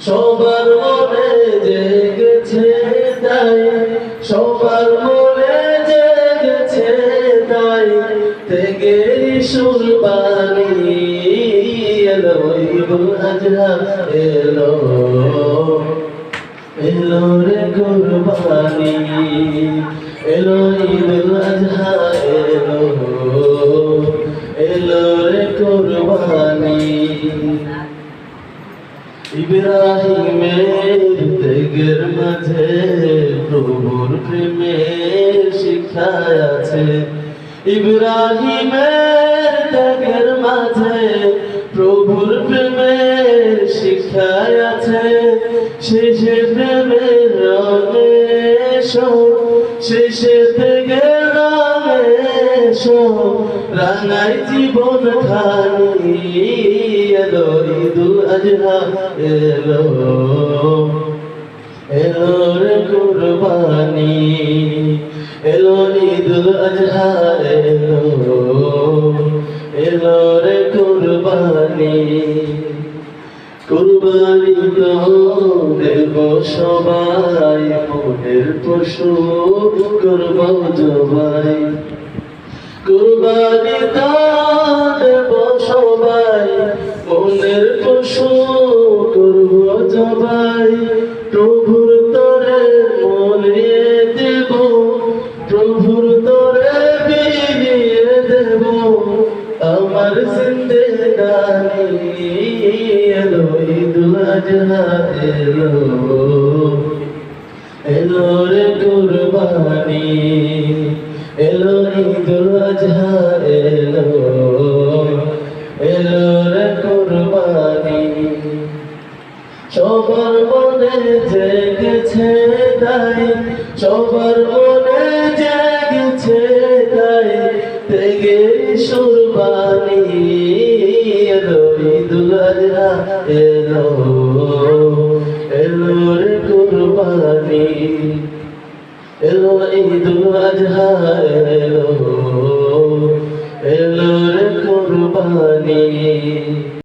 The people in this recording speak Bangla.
সবার মনে জেগেছে সবার মনে জেগেছে তাই, থেকে সুরবানি। এলো ঈদুল এলো এলো রে কুরবানি। এলো ঈদুল ইব্রাহিমের ত্যাগের মাঝে প্রভুর প্রেমের শিক্ষা আছে। ইব্রাহিমের ত্যাগের মাঝে প্রভুর প্রেমের শিক্ষা আছে। শেষে প্রেমের রমেশ শেষে রমেশ রাঙাই জীবন খানি এলো, ঈদুল আজহা এলো। এলো রে কুরবানি, এলো ঈদুল আজহা এলো। এলো রে কুরবানি কুরবানি তো দেব সবাই, মনের পশু করব জবাই। কুরবানি পশু করব জবাই। প্রভুর তরে মনে দেব, প্রভুর আমার জিন্দেগানি এলো ঈদুল আজহা এলো রে কুরবানি। সবার মনে জেগেছে তাই, সবার মনে জেগেছে তাই, তেগে সুরবানি এলো ঈদুল আজহা এলো এলো এলো